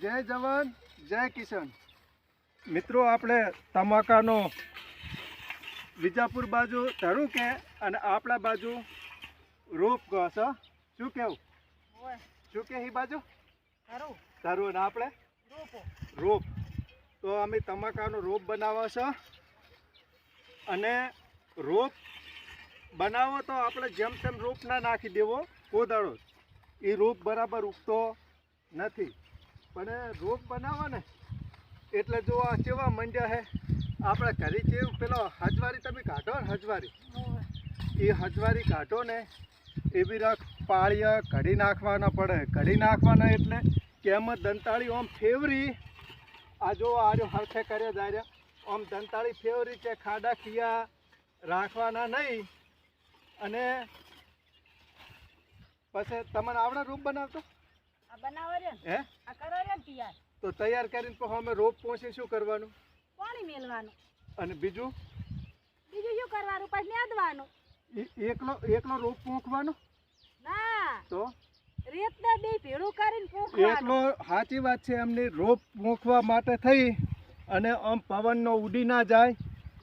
જય જવાન જય કિશન મિત્રો આપણે તમાકાનો વિજાપુર બાજુ ધરું કે અને આપણા બાજુ રૂપ કહો છો? શું કેવું? શું કે એ બાજુ? ધરું. અને આપણે? રોપ. તો અમે તમાકાનો રોપ બનાવો છો. અને રોપ બનાવો તો આપણે જેમ તેમ રોપ ના નાખી દેવો કોદાળો એ રોપ બરાબર ઉગતો નથી. પણ રોગ બનાવો ને, એટલે જો આ કેવા મંડ્યા હે. આપણે ઘરે જેવું પેલો હજવારી, તમે કાઢો ને હજવારી. એ હજવારી કાઢો ને એવી રાખ પાળીયા કઢી નાખવાના પડે. કઢી નાખવાના એટલે કેમ દંતાળી આમ ફેવરી? આ જો આર્યો હરખે કરે જાય આમ દંતાળી ફેવરી છે ખાડા ખિયા રાખવાના નહીં. અને પછી તમને આવડે રૂપ બનાવતો? હે? આ કરો રે ને તૈયાર. તો તૈયાર કરીને પછી અમે રોપ પહોંચી શું કરવાનું? પાણી મેલવાનું અને બીજું? બીજું શું કરવાનું? પછી નેદવાનું. ઈ એકલો એકલો રોપ પોંખવાનો ના. તો? રેતને બે ભેળું કરીને પોંખવાનું એકલો સાચી વાત છે એમની રોપ પોંખવા માટે થઈ અને આમ પવનનો ઉડી ના જાય.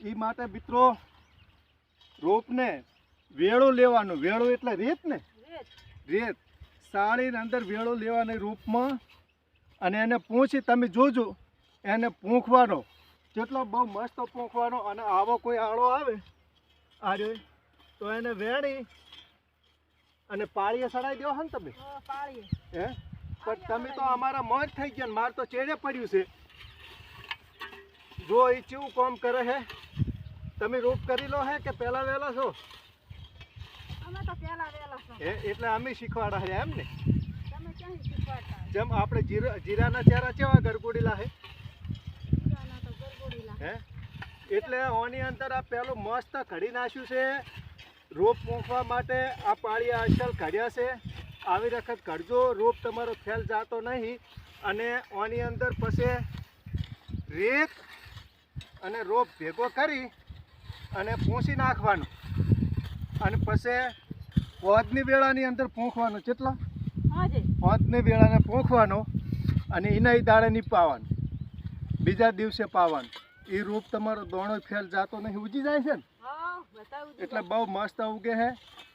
એ માટે મિત્રો રોપને વેળો લેવાનો. વેળો એટલે રેત. ને રેત. સાળીને અંદર વેળો લેવાની રૂપમાં અને એને પૂંછી તમે જોજો એને પૂંખવાનો. જેટલો બહુ મસ્ત પૂંખવાનો અને આવો કોઈ આળો આવે આજે તો એને વેણી અને પાળીએ સડાઈ દેવો ને તમે. પાળીએ. હે? પણ તમે તો અમારા મોજ થઈ ગયા ને મારે તો ચેડે પડ્યું છે. જો એ ચેવું કામ કરે હે? તમે રૂપ કરી લો હે કે પહેલા વહેલા છો અમે તો પહેલા વહેલા છો હે એટલે અમે શીખવાડા છે એમ ને? જેમ આપણે જીરા જીરાના ચારા કેવા ગરગુડીલા ગરગોડીલા. હે? એટલે ઓની અંદર આ પેલું મસ્ત ઘડી નાખ્યું છે. રોપ મૂકવા માટે આ પાળિયા અસલ ઘડ્યા છે. આવી વખત કરજો રોપ તમારો ફેલ જાતો નહીં. અને ઓની અંદર પછી રેત અને રોપ ભેગો કરી અને પૂંછી નાખવાનો. અને પછી પોદની વેળાની અંદર પૂંખવાનો કેટલા? પોદની વેળાને પોંખવાનો અને એના દાડે નહીં પાવાનું. બીજા દિવસે પાવાનું. એ રૂપ તમારો દોણો ફેલ જાતો નહીં ઉજી જાય છે ને. એટલે બહુ મસ્ત ઉગે છે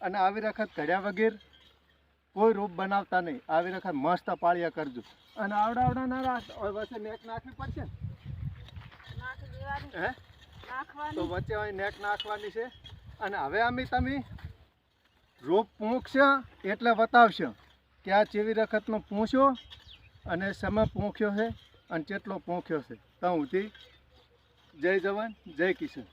અને આવી વખત ઘડ્યા વગેરે કોઈ રૂપ બનાવતા નહીં. આવી વખત મસ્ત પાળિયા કરજો. અને આવડા આવડા ના રાખ. વચ્ચે નેક નાખવી પડશે હે? તો વચ્ચે નેક નાખવાની છે. અને હવે અમે તમે રોપ પૂંખશે એટલે બતાવશે કે આ ચેવી વખતનો પૂંછ્યો અને સમય પૂંખ્યો છે અને કેટલો પૂંખ્યો છે. તો સુધી જય જવાન, જય કિશન